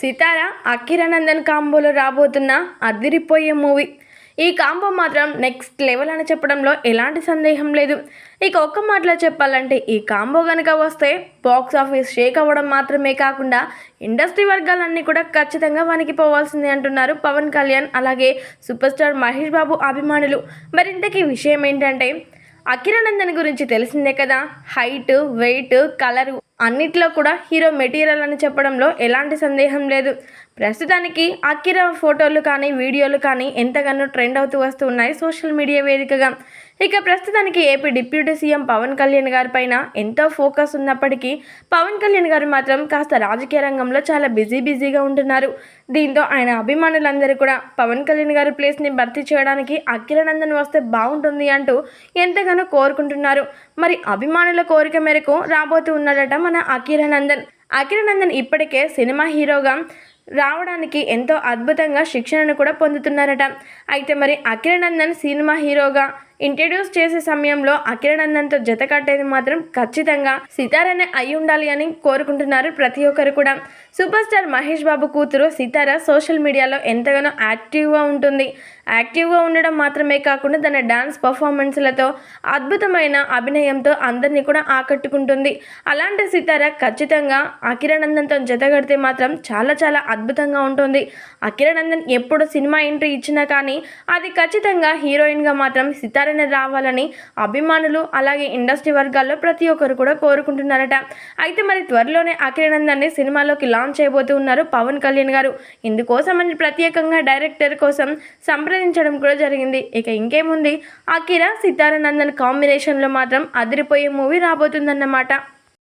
సితార అఖిరానందన్ కాంబోలో రాబోతున్న అదిరిపోయే మూవీ. ఈ కాంబో మాత్రం నెక్స్ట్ లెవెల్ అని చెప్పడంలో ఎలాంటి సందేహం లేదు. ఇక ఒక్క మాటలో చెప్పాలంటే ఈ కాంబో కనుక వస్తే బాక్స్ ఆఫీస్ షేక్ అవ్వడం మాత్రమే కాకుండా ఇండస్ట్రీ వర్గాలన్నీ కూడా ఖచ్చితంగా వణికిపోవాల్సిందే అంటున్నారు పవన్ కళ్యాణ్ అలాగే సూపర్ స్టార్ మహేష్ బాబు అభిమానులు. మరింతకీ విషయం ఏంటంటే అఖిరానందన్ గురించి తెలిసిందే కదా హైట్ వెయిట్ కలరు. అన్నిట్లో కూడా హీరో మెటీరియల్ అని చెప్పడంలో ఎలాంటి సందేహం లేదు. ప్రస్తుతానికి అకిరా ఫోటోలు కానీ వీడియోలు కానీ ఎంతగానో ట్రెండ్ అవుతూ వస్తూ ఉన్నాయి సోషల్ మీడియా వేదికగా. ఇక ప్రస్తుతానికి AP deputy CM Pawan Kalyan గారి పైన ఎంతో ఫోకస్ ఉన్నప్పటికీ పవన్ కళ్యాణ్ గారు మాత్రం కాస్త రాజకీయ రంగంలో చాలా బిజీ బిజీగా ఉంటున్నారు. దీంతో ఆయన అభిమానులందరూ కూడా పవన్ కళ్యాణ్ గారి ప్లేస్ని భర్తీ చేయడానికి అఖిలనందన్ వస్తే బాగుంటుంది అంటూ ఎంతగానో కోరుకుంటున్నారు. మరి అభిమానుల కోరిక మేరకు రాబోతూ ఉన్నాడట మన అఖిలనందన్ అఖిలనందన్ ఇప్పటికే సినిమా హీరోగా రావడానికి ఎంతో అద్భుతంగా శిక్షణను కూడా పొందుతున్నారట. అయితే మరి అఖిలనందన్ సినిమా హీరోగా ఇంట్రడ్యూస్ చేసే సమయంలో అఖిలనందన్తో జత కట్టేది మాత్రం ఖచ్చితంగా సితారనే అయి ఉండాలి అని కోరుకుంటున్నారు ప్రతి ఒక్కరు కూడా. సూపర్ స్టార్ మహేష్ బాబు కూతురు సితార సోషల్ మీడియాలో ఎంతగానో యాక్టివ్గా ఉంటుంది. యాక్టివ్గా ఉండడం మాత్రమే కాకుండా తన డాన్స్ పర్ఫార్మెన్స్లతో అద్భుతమైన అభినయంతో అందరినీ కూడా ఆకట్టుకుంటుంది. అలాంటి సితార ఖచ్చితంగా అఖిలనందన్తో జత కడితే మాత్రం చాలా చాలా అద్భుతంగా ఉంటుంది. అఖిలనందన్ ఎప్పుడు సినిమా ఎంట్రీ ఇచ్చినా కానీ అది ఖచ్చితంగా హీరోయిన్గా మాత్రం సితారనే రావాలని అభిమానులు అలాగే ఇండస్ట్రీ వర్గాల్లో ప్రతి ఒక్కరు కూడా కోరుకుంటున్నారట. అయితే మరి త్వరలోనే అఖిలనందన్ని సినిమాలోకి లాంచ్ చేయబోతూ ఉన్నారు పవన్ కళ్యాణ్ గారు. ఇందుకోసం అని ప్రత్యేకంగా డైరెక్టర్ కోసం సంప్రదించడం కూడా జరిగింది. ఇక ఇంకేముంది? అఖిల సితారనందన్ కాంబినేషన్లో మాత్రం అదిరిపోయే మూవీ రాబోతుందన్నమాట.